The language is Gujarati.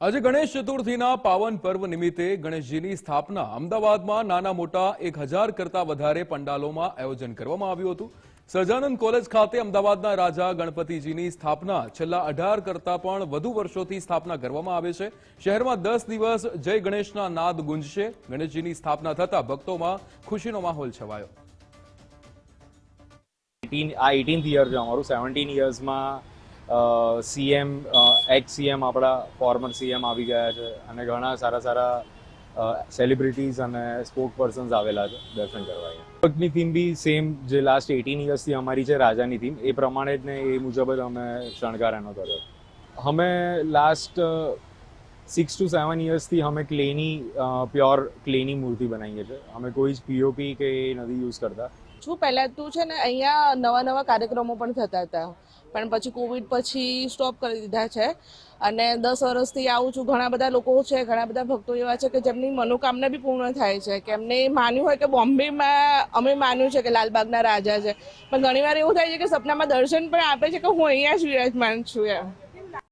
આજે ગણેશ ચતુર્થીના પાવન પર્વ નિમિત્તે ગણેશજીની સ્થાપના અમદાવાદમાં નાના મોટા એક હજાર કરતા વધારે પંડાલોમાં આયોજન કરવામાં આવ્યું હતું. સજાનંદ કોલેજ ખાતે અમદાવાદના રાજા ગણપતિજીની સ્થાપના છેલ્લા અઢાર કરતા પણ વધુ વર્ષોથી સ્થાપના કરવામાં આવે છે. શહેરમાં દસ દિવસ જય ગણેશના નાદ ગુંજશે. ગણેશજીની સ્થાપના થતા ભક્તોમાં ખુશીનો માહોલ છવાયો. 18 આ એટીન્થ યર છે અમારું. સેવન્ટીન યર્સમાં સીએમ એક્સ સીએમ આપણા ફોર્મર સીએમ આવી ગયા છે અને ઘણા સારા સારા સેલિબ્રિટીઝ અને સ્પોક પર્સન્સ આવેલા છે દર્શન કરવા પગની થીમ બી સેમ જે લાસ્ટ એટીન યર્સથી અમારી છે રાજાની થીમ એ પ્રમાણે જ ને એ મુજબ જ અમે શણગાર એનો કર્યો. અમે લાસ્ટ સિક્સ ટુ સેવન યર્સથી અમે ક્લેની પ્યોર ક્લેની મૂર્તિ બનાવીએ છીએ અમે કોઈ જ પીઓપી કે નથી યુઝ કરતા. છું પહેલાં તું છે ને અહીંયા નવા નવા કાર્યક્રમો પણ થતા હતા. પણ પછી કોવિડ પછી સ્ટોપ કરી દીધા છે. અને દસ વર્ષથી આવું છું, ઘણા બધા લોકો છે, ઘણા બધા ભક્તો એવા છે કે જેમની મનોકામના બી પૂર્ણ થાય છે. કે એમને માન્યું હોય કે બોમ્બેમાં અમે માન્યું છે કે લાલબાગના રાજા છે. પણ ઘણીવાર એવું થાય છે કે સપનામાં દર્શન પણ આપે છે કે હું અહીંયા જ વિરાજમાન છું એમ.